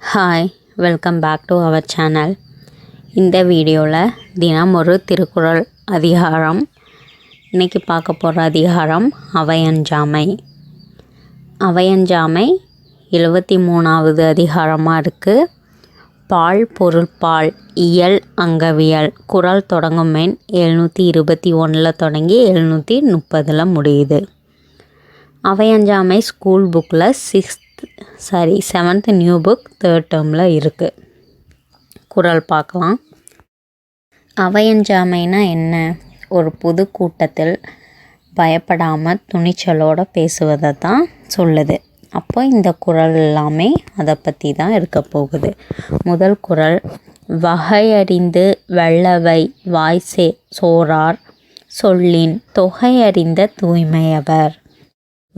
Hi welcome back to our channel இந்த வீடியோவில் தினம் ஒரு திருக்குறள் அதிகாரம். இன்றைக்கி பார்க்க போகிற அதிகாரம் அவையஞ்சாமை. அவையஞ்சாமை எழுபத்தி மூணாவது அதிகாரமாக இருக்குது பால் பொருள்பால் இயல் அங்கவியல். குரல் தொடங்கும் எண் எழுநூற்றி இருபத்தி ஒன்றில் தொடங்கி எழுநூற்றி முப்பதில் முடியுது. அவையஞ்சாமை ஸ்கூல் புக்கில் sixth sorry seventh new book third டேர்மில் இருக்குது குரல் பார்க்கலாம். அவையஞ்சாமைனா என்ன? ஒரு பொது கூட்டத்தில் பயப்படாமல் துணிச்சலோடு பேசுவதை தான் சொல்லுது. அப்போ இந்த குரல் எல்லாமே அதை பற்றி தான் இருக்க போகுது. முதல் குரல் வகையறிந்து வெள்ளவை வாய்சே சோறார் சொல்லின் தொகையறிந்த தூய்மையவர்.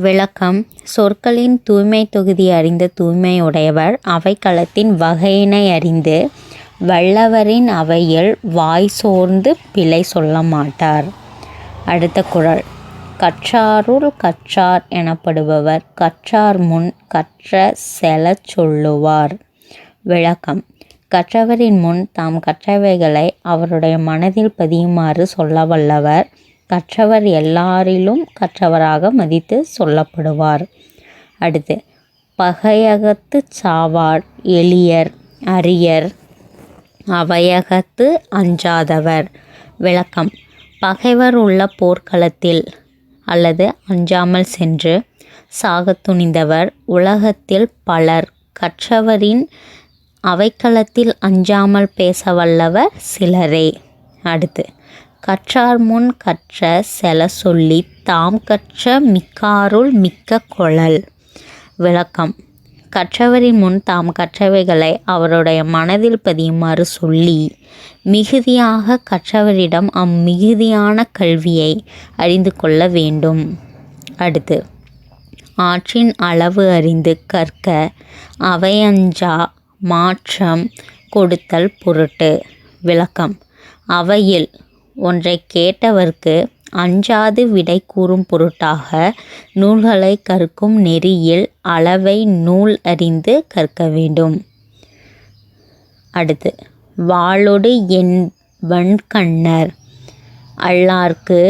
விளக்கம். சொற்களின் தூய்மை தொகுதி அறிந்த தூய்மையுடையவர் அவைக்களத்தின் வகையினை அறிந்து வல்லவரின் அவையில் வாய் சோர்ந்து பிழை சொல்ல மாட்டார். அடுத்த குரல். கற்றாருள் கற்றார் எனப்படுபவர் கற்றார் முன் கற்ற செலச் சொல்லுவார். விளக்கம். கற்றவரின் முன் தாம் கற்றவைகளை அவருடைய மனதில் பதியுமாறு சொல்ல வல்லவர் கற்றவர் எல்லாரிலும் கற்றவராக மதித்து சொல்லப்படுவார். அடுத்து பகையகத்து சாவார் எளியர் அரியர் அவையகத்து அஞ்சாதவர். விளக்கம் பகைவர் உள்ள போர்க்களத்தில் அல்லது அஞ்சாமல் சென்று சாகத் துணிந்தவர். உலகத்தில் பலர் கற்றவரின் அவைக்களத்தில் அஞ்சாமல் பேச வல்லவர் சிலரே. அடுத்து கற்றார் முன் கற்ற செல சொல்லி தாம் கற்ற மிக்காருள் மிக்க கொழல். விளக்கம். கற்றவரின் முன் தாம் கற்றவைகளை அவருடைய மனதில் பதியுமாறு சொல்லி மிகுதியாக கற்றவரிடம் அம்மிகுதியான கல்வியை அறிந்து கொள்ள வேண்டும். அடுத்து ஆற்றின் அளவு அறிந்து கற்க அவையஞ்சா மாற்றம் கொடுத்தல் பொருட்டு. விளக்கம். அவையில் ஒன்றை கேட்டவர்க்கு அஞ்சாது விடை கூறும் பொருட்டாக நூல்களை கற்கும் நெறியில் அளவை நூல் அறிந்து கற்க வேண்டும். அடுத்து வாளொடு என் வன்கண்ணர் அல்லார்க்கு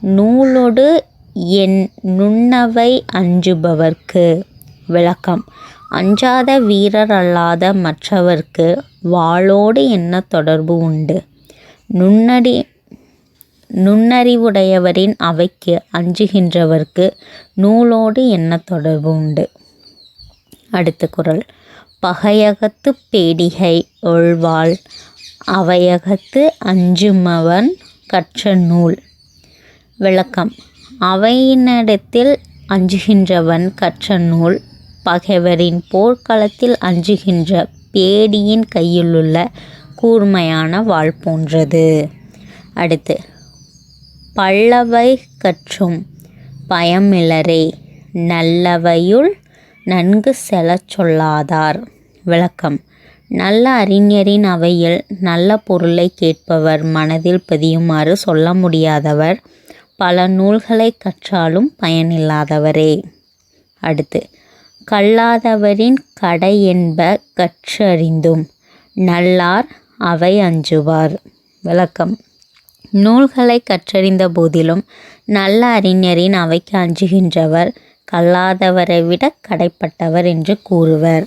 நூலொடு என் நுண்ணவை அஞ்சுபவர்க்கு. விளக்கம் அஞ்சாத வீரர் அல்லாத மற்றவர்க்கு வாளோடு என்ன தொடர்பு உண்டு? நுண்ணடி நுண்ணறிவுடையவரின் அவைக்கு அஞ்சுகின்றவர்க்கு நூலோடு என்ன தொடர்பு உண்டு? அடுத்த குரல். பகையகத்து பேடிகை ஒழ்வாள் அவையகத்து அஞ்சுமவன் கற்ற நூல். விளக்கம். அவையினிடத்தில் அஞ்சுகின்றவன் கற்ற நூல் பகைவரின் போர்க்களத்தில் அஞ்சுகின்ற பேடியின் கையிலுள்ள கூர்மையான வாழ் போன்றது. அடுத்து பல்லவை கற்றும் பயமிலரே நல்லவையுள் நன்கு செலச் சொல்லாதார். விளக்கம். நல்ல அறிஞரின் அவையில் நல்ல பொருளை கேட்பவர் மனதில் பதியுமாறு சொல்ல முடியாதவர் பல நூல்களை கற்றாலும் பயனில்லாதவரே. அடுத்து கல்லாதவரின் கடை என்ப கற்றறிந்தும் நல்லார் அவை அஞ்சுவார். விளக்கம். நூல்களை கற்றறிந்த போதிலும் நல்ல அறிஞரின் அவைக்கு அஞ்சுகின்றவர் கல்லாதவரை விட கடைப்பட்டவர் என்று கூறுவர்.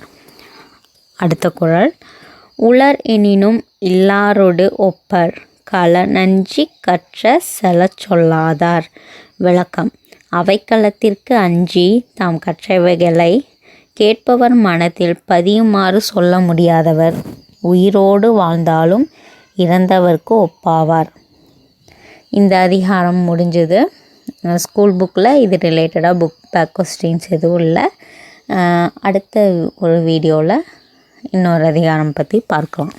அடுத்த குரல். உலர் எனினும் இல்லாரொடு ஒப்பர் களநஞ்சி கற்ற செல சொல்லாதார் விளக்கம். அவைக்களத்திற்கு அஞ்சி தாம் கற்றவைகளை கேட்பவர் மனத்தில் பதியுமாறு சொல்ல முடியாதவர். உயிரோடு வாழ்ந்தாலும் இறந்தவர்க்கு ஒப்பாவார். இந்த அதிகாரம் முடிஞ்சது. ஸ்கூல் புக்கில் இது ரிலேட்டடாக புக் பேக் கொஸ்டின்ஸ் எதுவும் இல்லை. அடுத்த ஒரு வீடியோவில் இன்னொரு அதிகாரம் பற்றி பார்க்கலாம்.